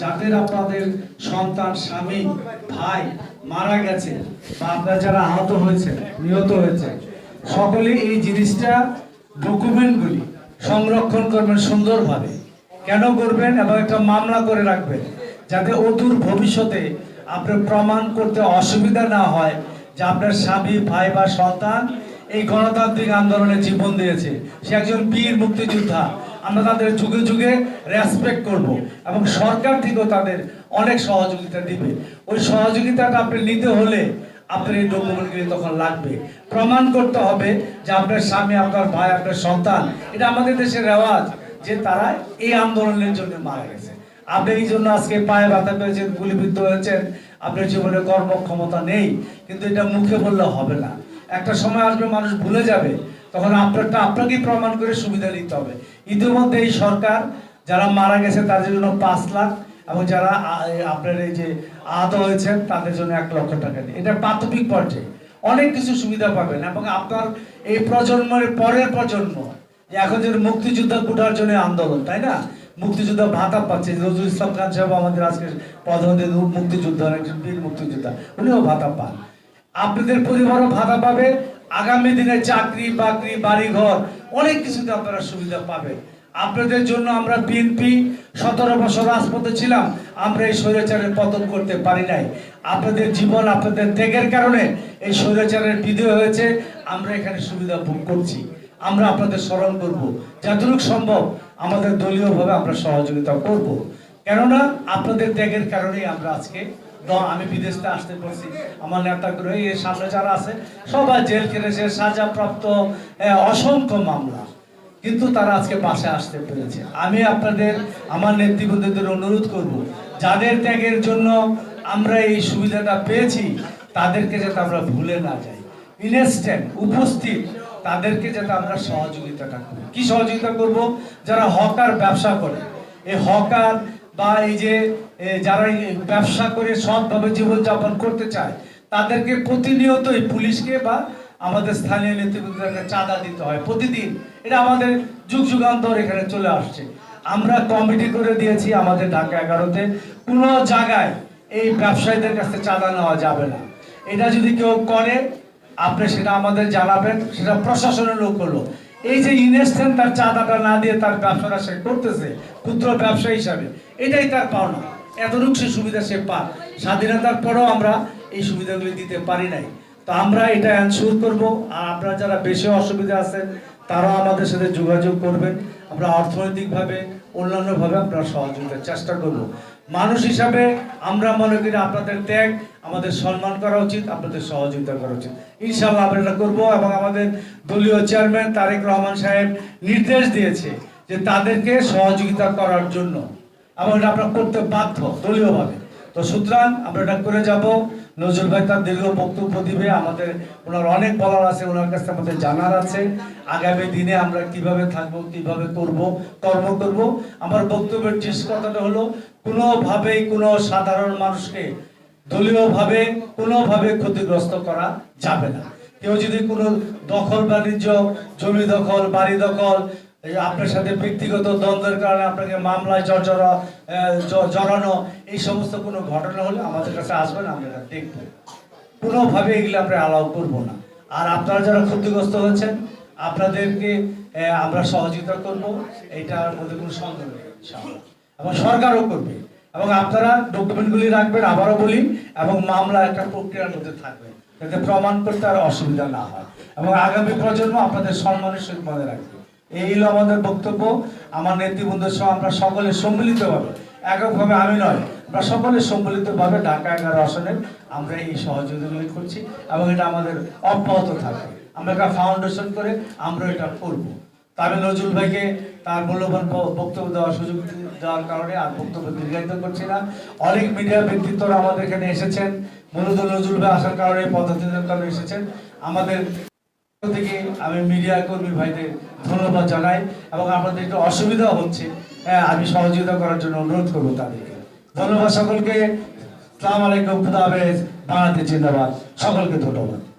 যাদের আপনাদের সন্তান, স্বামী, ভাই মারা গেছে বা আপনারা যারা আহত হয়েছে নিহত হয়েছে সকলে এই জিনিসটা ডকুমেন্টগুলি সংরক্ষণ করবেন সুন্দরভাবে। কেন করবেন এবং একটা মামলা করে রাখবেন যাতে অদূর ভবিষ্যতে আপনার প্রমাণ করতে অসুবিধা না হয় যে আপনার স্বামী, ভাই বা সন্তান এই গণতান্ত্রিক আন্দোলনে জীবন দিয়েছে। সে একজন বীর মুক্তিযোদ্ধা। আমরা তাদের যুগে যুগে রেসপেক্ট করব এবং সরকার থেকেও তাদের অনেক সহযোগিতা দিবে। ওই সহযোগিতাটা আপনি নিতে হলে আপনার এই ডকুমেন্টগুলি তখন লাগবে। প্রমাণ করতে হবে যে আপনার স্বামী, আপনার ভাই, আপনার সন্তান, এটা আমাদের দেশের রেওয়াজ যে তারা এই আন্দোলনের জন্য মারা গেছে। আপনি এই জন্য আজকে পায়ে ব্যথা পেয়েছেন, গুলিবিদ্ধ হয়েছেন, আপনার জীবনে কর্মক্ষমতা নেই, কিন্তু এটা মুখে বললে হবে না। একটা সময় আসবে মানুষ ভুলে যাবে তখন আপনারটা আপনাকেই প্রমাণ করে সুবিধা নিতে হবে। ইতিমধ্যে এই সরকার যারা মারা গেছে তাদের জন্য পাঁচ লাখ এবং যারা আপনার এই যে আহত হয়েছেন তাদের জন্য এক লক্ষ টাকা দিয়ে এটা প্রাথমিক পর্যায়ে। অনেক কিছু সুবিধা পাবেন এবং আপনার এই প্রজন্মের পরের প্রজন্ম এখন যে মুক্তিযোদ্ধা কোটার জন্য আন্দোলন, তাই না? মুক্তিযোদ্ধা ভাতা পাচ্ছে। নজরুল ইসলাম খান সাহেব আমাদের আজকে প্রধানমন্ত্রী মুক্তিযোদ্ধা একজন বীর মুক্তিযোদ্ধা, উনিও ভাতা পান। আপনাদের পরিবারও ভাতা পাবে। আগামী দিনে চাকরি, বাকরি বাড়ি ঘর অনেক কিছুতে আপনারা সুবিধা পাবেন। আপনাদের জন্য আমরা বিএনপি সতেরো বছর রাজপথে ছিলাম, আমরা এই স্বৈরাচারের পতন করতে পারি নাই। আপনাদের জীবন, আপনাদের ত্যাগের কারণে এই স্বৈরাচারের বিজয় হয়েছে, আমরা এখানে সুবিধা ভোগ করছি। আমরা আপনাদের স্মরণ করব। যতটুকু সম্ভব আমাদের দলীয়ভাবে আমরা সহযোগিতা করব। কেননা, আপনাদের ত্যাগের কারণেই আমরা আজকে আমি বিদেশে আসতে পারছি আমার নেতাগুলো, এই সামনে যারা আছে, সবাই জেল কেটেছে, সাজাপ্রাপ্ত অসংখ্য মামলা। কিন্তু তারা আজকে পাশে আসতে পেরেছে। আমি আপনাদের, আমার নেতৃবৃন্দদের অনুরোধ করব, যাদের ত্যাগের জন্য আমরা এই সুবিধাটা পেয়েছি, তাদেরকে যাতে আমরা ভুলে না যাই। ইনস্ট্যান্ট উপস্থিত, তাদেরকে যাতে আমরা সহযোগিতাটা করি। কি সহযোগিতা করব? যারা হকার ব্যবসা করে। এই হকার বা এই যে যারা ব্যবসা করে সৎভাবে জীবনযাপন করতে চায়, তাদেরকে প্রতিনিয়তই পুলিশকে বা আমাদের স্থানীয় নেতৃবৃন্দকে চাঁদা দিতে হয় প্রতিদিন। এটা আমাদের যুগ যুগান্তর এখানে চলে আসছে। আমরা কমিটি করে দিয়েছি আমাদের ঢাকা এগারোতে। কোনো জায়গায় এই ব্যবসায়ীদের কাছে চাঁদা নেওয়া যাবে না। এটা যদি কেউ করে, আপনি সেটা আমাদের জানাবেন, সেটা প্রশাসনের লোক হলো। এই যে ইনভেস্টমেন্ট তার চাঁদাটা না দিয়ে তার ব্যবসাটা সে করতেছে, ক্ষুদ্র ব্যবসা হিসাবে, এটাই তার পাওনা। এতটুকু সে সুবিধা সে পাক। স্বাধীনতার পরেও আমরা এই সুবিধাগুলি দিতে পারি নাই। তো আমরা এটা অ্যানসুর করব, আর আপনারা যারা বেশি অসুবিধা আছেন, তারাও আমাদের সাথে যোগাযোগ করবেন। আমরা অর্থনৈতিকভাবে, অন্যান্যভাবে আমরা সহযোগিতার চেষ্টা করব। মানুষ হিসাবে আমরা মনে করি আপনাদের ত্যাগ, আমাদের সম্মান করা উচিত, আপনাদের সহযোগিতা করা উচিত। ইনশাল্লাহ আমরা এটা করব এবং আমাদের দলীয় চেয়ারম্যান তারেক রহমান সাহেব নির্দেশ দিয়েছে যে তাদেরকে সহযোগিতা করার জন্য। এবং এটা আমরা করতে বাধ্য দলীয়ভাবে। তো সুতরাং আমরা এটা করে যাব। নজরুল ভাই তার দীর্ঘ বক্তব্য দিবে। আমাদের ওনার অনেক বলার আছে, ওনার কাছে আমাদের জানার আছে। আগামী দিনে আমরা কীভাবে থাকব, কীভাবে করব, কর্ম করব। আমার বক্তব্যের শেষ কথাটা হলো, কোনোভাবেই কোনো সাধারণ মানুষকে দলীয়ভাবে, কোনোভাবে ক্ষতিগ্রস্ত করা যাবে না। কেউ যদি কোনো দখল বাণিজ্য জমি দখল, বাড়ি দখল আপনার সাথে ব্যক্তিগত দ্বন্দ্বের কারণে আপনাকে মামলায় জর্জরা জড়ানো, এই সমস্ত কোনো ঘটনা হলে আমাদের কাছে আসবেন, আমরা দেখব। কোনোভাবে এগুলো আমরা অ্যালাউ করব না। আর আপনারা যারা ক্ষতিগ্রস্ত হয়েছেন, আপনাদেরকে আমরা সহযোগিতা করব এইটার মধ্যে কোনো সন্দেহ নেই এবং সরকারও করবে। এবং আপনারা ডকুমেন্টগুলি রাখবেন, আবারও বলি, এবং মামলা একটা প্রক্রিয়ার মধ্যে থাকবে, যাতে প্রমাণ করতে আর অসুবিধা না হয়। এবং আগামী প্রজন্ম আপনাদের সম্মানের সহিত মনে রাখবে। এই হলো আমাদের বক্তব্য। আমার নেতৃবৃন্দের সহ আমরা সকলে সম্মিলিতভাবে, এককভাবে আমি নয়, আমরা সকলে সম্মিলিতভাবে ঢাকা এগারো আসনে আমরা এই সহযোগিতাগুলি করছি এবং এটা আমাদের অব্যাহত থাকবে। আমরা একটা ফাউন্ডেশন করে আমরা এটা করব। তা আমি নজরুল ভাইকে তার মূল্যবান বক্তব্য দেওয়ার সুযোগ দেওয়ার কারণে আর বক্তব্য দীর্ঘায়িত করছি না। অনেক মিডিয়া ব্যক্তিত্বরা আমাদের এখানে এসেছেন। মূলত নজরুল ভাই আসার কারণে পদ্ধতির কারণে এসেছেন। আমাদের থেকে আমি মিডিয়া কর্মী ভাইদের ধন্যবাদ জানাই এবং আপনাদের একটু অসুবিধা হচ্ছে হ্যাঁ আমি সহযোগিতা করার জন্য অনুরোধ করব তাদেরকে। ধন্যবাদ সকলকে। সালাম আলাইকুম, খুদা হাফেজ। বাংলাদেশ জিন্দাবাদ। সকলকে ধন্যবাদ।